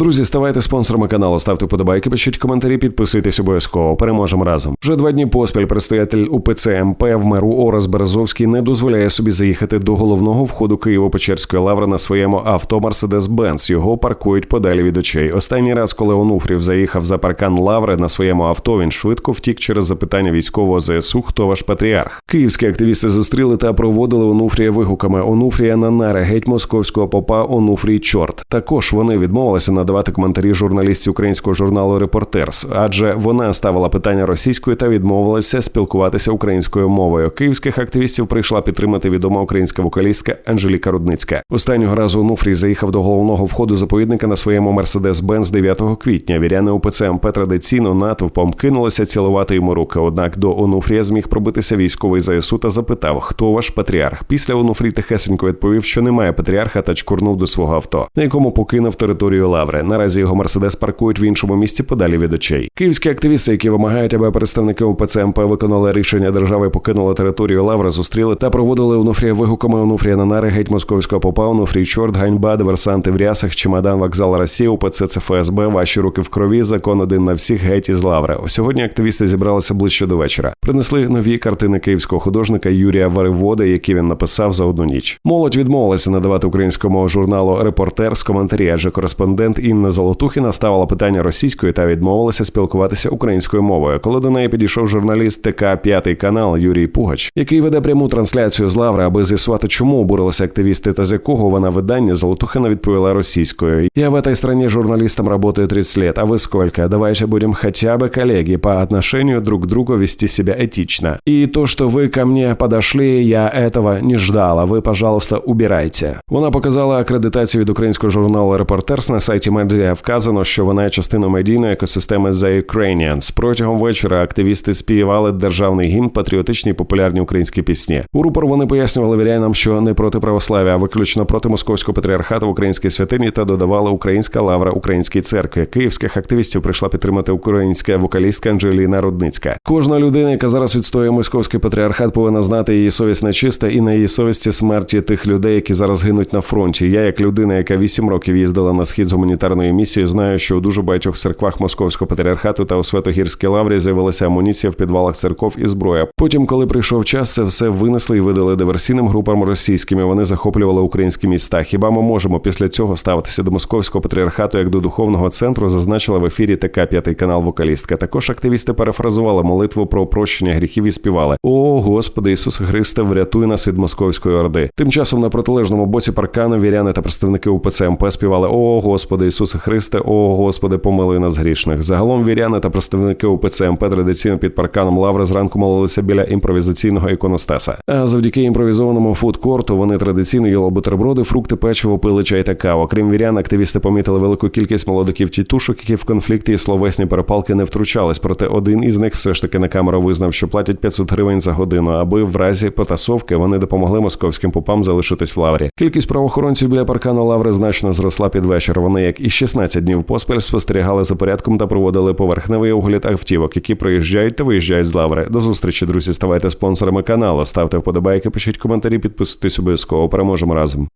Друзі, ставайте спонсорами каналу, ставте подобайки, пишіть коментарі, підписуйтесь обов'язково. Переможемо разом. Вже два дні поспіль предстоятель УПЦ МП в меру Орес Березовський не дозволяє собі заїхати до головного входу Києво-Печерської лаври на своєму авто Мерседес Бенц. Його паркують подалі від очей. Останній раз, коли Онуфрів заїхав за паркан лаври на своєму авто, він швидко втік через запитання військового ЗСУ, хто ваш патріарх. Київські активісти зустріли та проводили Онуфрія вигуками Онуфрія на наре геть московського попа Онуфрій чорт. Також вони відмовилися надавати коментарі журналістів українського журналу Репортерс, адже вона ставила питання російською та відмовилася спілкуватися українською мовою. Київських активістів прийшла підтримати відома українська вокалістка Анжеліка Рудницька. Останнього разу Онуфрій заїхав до головного входу заповідника на своєму мерседес Бенз 9 квітня. Віряни УПЦ МП традиційно натовпом кинулися цілувати йому руки. Однак до Онуфрія зміг пробитися військовий ЗСУ та запитав, хто ваш патріарх. Після Онуфрій тихесенько відповів, що немає патріарха та чкурнув до свого авто, на якому покинув територію лаври. Наразі його мерседес паркують в іншому місці подалі від очей. Київські активісти, які вимагають, аби представники УПЦ МП виконали рішення держави, покинули територію лаври, зустріли та проводили Онуфрія вигуками Онуфрія на нари геть московського попа, Онуфрій чорт, ганьба, диверсанти в рясах, чемодан, вокзал Росії, УПЦ це ФСБ, ваші руки в крові, закон один на всіх геть із лаври. Сьогодні активісти зібралися ближче до вечора. Принесли нові картини київського художника Юрія Варивода, які він написав за одну ніч. Молодь відмовилася надавати українському журналу Репортер з коментарі, адже кореспондент Інна Золотухіна ставила питання російською та відмовилася спілкуватися українською мовою. Коли до неї підійшов журналіст ТК П'ятий канал Юрій Пугач, який веде пряму трансляцію з лаври, аби з'ясувати, чому обурилися активісти та з якого вона видання, Золотухина відповіла російською. Я в этой стране журналистом работаю 30 лет, а вы сколько? Давайте будем хотя бы коллеги по отношению друг к другу вести себя этично. И то, что вы ко мне подошли, я этого не ждала. Ви, пожалуйста, убирайте. Вона показала акредитацію від українського журналу Репортерс на сайті медіа. Вказано, що вона є частиною медійної екосистеми The Ukrainians. Протягом вечора активісти співали державний гімн, патріотичні популярні українські пісні. У рупор вони пояснювали вірянам, що не проти православ'я, а виключно проти московського патріархату в українській святині та додавали українська лавра українській церкві. Київських активістів прийшла підтримати українська вокалістка Анджеліна Рудницька. Кожна людина, яка зараз відстоює московський патріархат, повинна знати її совість нечиста і на її совісті смерті тих людей, які зараз гинуть на фронті. Я, як людина, яка вісім років їздила на схід з гуманітарною місією, знаю, що у дуже багатьох церквах московського патріархату та у Святогірській лаврі з'явилася амуніція в підвалах церков і зброя. Потім, коли прийшов час, це все винесли і видали диверсійним групам російськими. Вони захоплювали українські міста. Хіба ми можемо після цього ставитися до московського патріархату як до духовного центру? Зазначила в ефірі ТК п'ятий канал вокалістка. Також активісти перефразували молитву про прощення гріхів і співали: О Господи Ісус Христе, врятуй нас від московської орди. Тим часом на протилежному боці паркану віряни та представники УПЦ МП співали О Господи Ісусе Христе, О Господи, помилуй нас грішних. Загалом віряни та представники УПЦ МП традиційно під парканом Лаври зранку молилися біля імпровізаційного іконостаса. А завдяки імпровізованому фудкорту вони традиційно їли бутерброди, фрукти, печиво, пили чай та каву. Крім вірян, активісти помітили велику кількість молодиків тітушок, які в конфлікті і словесні перепалки не втручались. Проте один із них все ж таки на камеру визнав, що платять 500 гривень за годину, аби в разі потасовки вони допомогли московським попам залишитись в лаврі. Кількість правоохоронців біля паркану лаври значно зросла під вечір. Вони, і 16 днів поспіль, спостерігали за порядком та проводили поверхневий огляд автівок, які приїжджають та виїжджають з лаври. До зустрічі, друзі. Ставайте спонсорами каналу, ставте вподобайки, пишіть коментарі, підписуйтесь обов'язково. Переможемо разом.